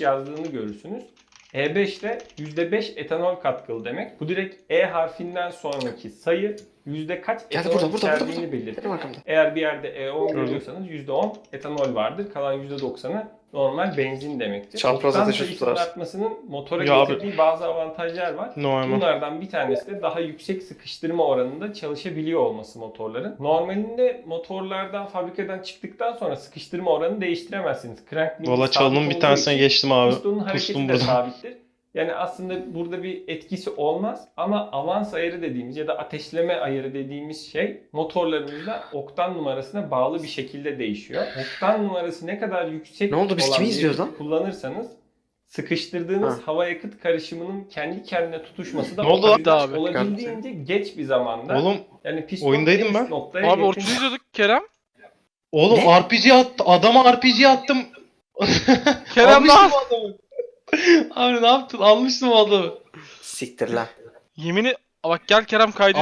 yazdığını görürsünüz. E5 de %5 etanol katkılı demek. Bu direkt E harfinden sonraki sayı yüzde kaç Geldi etanol burada, burada, burada, içerdiğini belirtir. Benim arkamda. Eğer bir yerde E10 Gördüm. görüyorsanız %10 etanol vardır. Kalan %90'ı normal benzin demektir. Çapraz sayısının tutar. artmasının motora Ya abi. getirdiği bazı avantajlar var. Normal. Bunlardan bir tanesi de daha yüksek sıkıştırma oranında çalışabiliyor olması motorların. Normalinde motorlardan fabrikadan çıktıktan sonra sıkıştırma oranını değiştiremezsiniz. Crank Valla çalının bir tanesine geçtim abi. Pistonun hareketi Pustum de sabittir. Yani aslında burada bir etkisi olmaz ama avans ayarı dediğimiz ya da ateşleme ayarı dediğimiz şey motorlarımızda oktan numarasına bağlı bir şekilde değişiyor. Oktan numarası ne kadar yüksek Ne oldu, biz olan kimi izliyoruz lan? kullanırsanız sıkıştırdığınız Ha. hava yakıt karışımının kendi kendine tutuşması da Ne oldu arkadaş Abi. olabildiğince geç bir zamanda. Oğlum yani oyundaydım ben. Abi ortada izliyorduk Kerem. Oğlum Ne? RPG attı. Adama RPG attım. Kerem ne. Abi ne yaptın? Almıştım o adamı. Siktir lan. Yemini Bak gel Kerem kaydı Abi